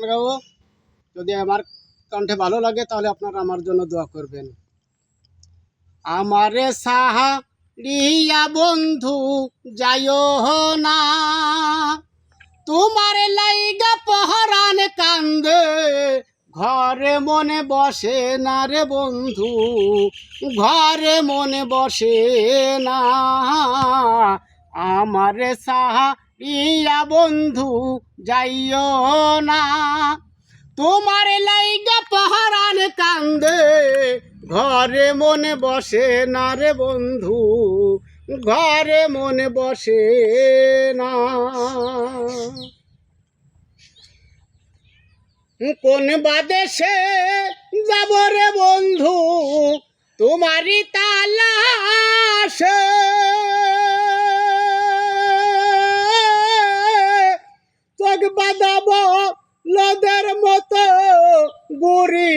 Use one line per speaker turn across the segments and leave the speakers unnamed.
গান গাবো যদি আমার কণ্ঠে ভালো লাগে, তাহলে আপনারা আমার জন্য দোয়া করবেন। আমারে সাহা রিয়া বন্ধু, যাইও না। তোমার লাইগা পহরান কান্দে, ঘরে মনে বসে না রে বন্ধু, ঘরে মনে বসে না। আমারে সাহা ইয়া বন্ধু, যাইও না। তোমার লাইগা পাহারান কান্দে, ঘরে মনে বসে না রে বন্ধু, ঘরে মনে বসে না। কোন বাদেশে যাব রে বন্ধু, তোমারই তালাশে।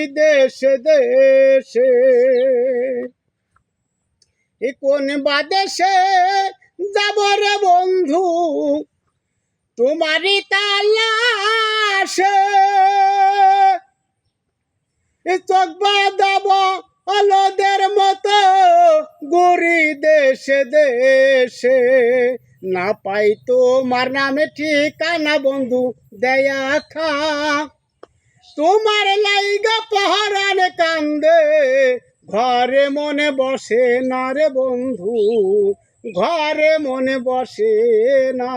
দেশে দেশে। কোন বাদেশে যাব রে বন্ধু? তোমারই তালাশে এ চোখ বাঁধাব অলদের মতো গড়ি দেশে দেশে। না পাই তোমার নামে ঠিকানা বন্ধু, দেয়া খা তোমার লাইগা পাহারান কান্দে। ঘরে মনে বসে না রে বন্ধু, ঘরে মনে বসে না।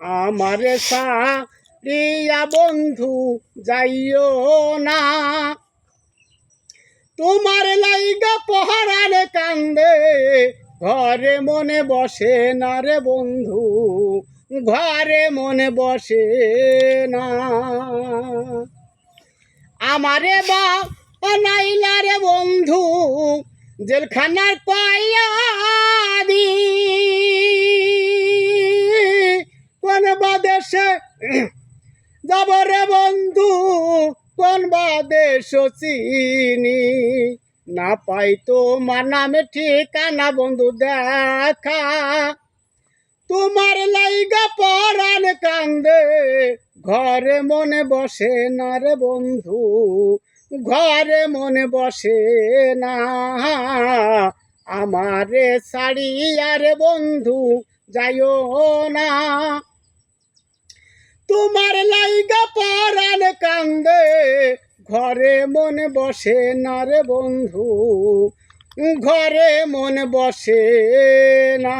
আমার সারিয়া বন্ধু, যাইও না। তোমার লাইগা পহারান কান্দে। ঘরে মনে বসে না রে বন্ধু ঘরে মনে বসে না। আমারে বা নাইলা রে বন্ধু, জেলখানার কয়াদি। কোন বাদেশে যাব রে বন্ধু, কোন বাদেশ চিনি না পাই তোমার নামে ঠিকানা বন্ধু দেখা। তোমার লাইগা পরাণ কান্দে। ঘরে মনে বসে না রে বন্ধু, ঘরে মনে বসে না। আমারে ছাড়িয়া রে বন্ধু, যাইও না। তোমার লাইগা পরাণ কান্দে। ঘরে মনে বসে না রে বন্ধু, ঘরে মনে বসে না।